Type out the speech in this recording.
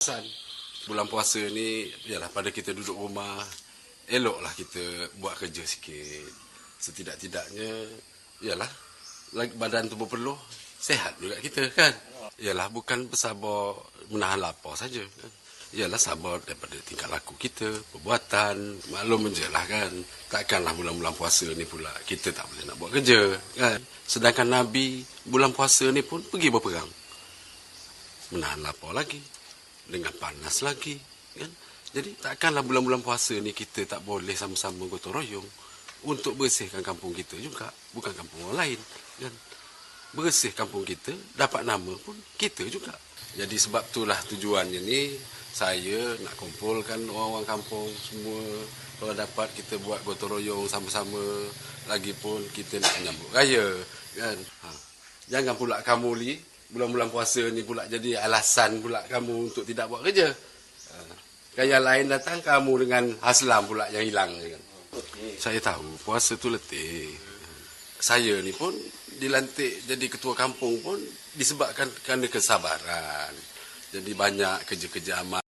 San. Bulan puasa ni, yalah pada kita duduk rumah, eloklah kita buat kerja sikit. Setidak-tidaknya, lagi badan tubuh perlu, sehat juga kita kan. Yalah, bukan bersabar menahan lapar saja. Kan? Yalah, sabar daripada tingkah laku kita, perbuatan, maklum je lah kan. Takkanlah bulan-bulan puasa ni pula kita tak boleh nak buat kerja kan. Sedangkan Nabi, bulan puasa ni pun pergi berperang. Menahan lapar lagi dengan panas lagi kan? Jadi takkanlah bulan-bulan puasa ni kita tak boleh sama-sama gotong royong untuk bersihkan kampung kita juga bukan kampung orang lain kan? Bersih kampung kita dapat nama pun kita juga. Jadi sebab itulah tujuannya ni saya nak kumpulkan orang-orang kampung semua. Kalau dapat kita buat gotong royong sama-sama lagipun kita nak menyambut raya kan? Ha. jangan pula kamu li bulan-bulan puasa ni pula jadi alasan pula kamu untuk tidak buat kerja. Kaya lain datang kamu dengan haslam pula yang hilang. Kan? Saya tahu puasa tu letih. Saya ni pun dilantik jadi ketua kampung pun disebabkan kerana kesabaran. Jadi banyak kerja-kerja amal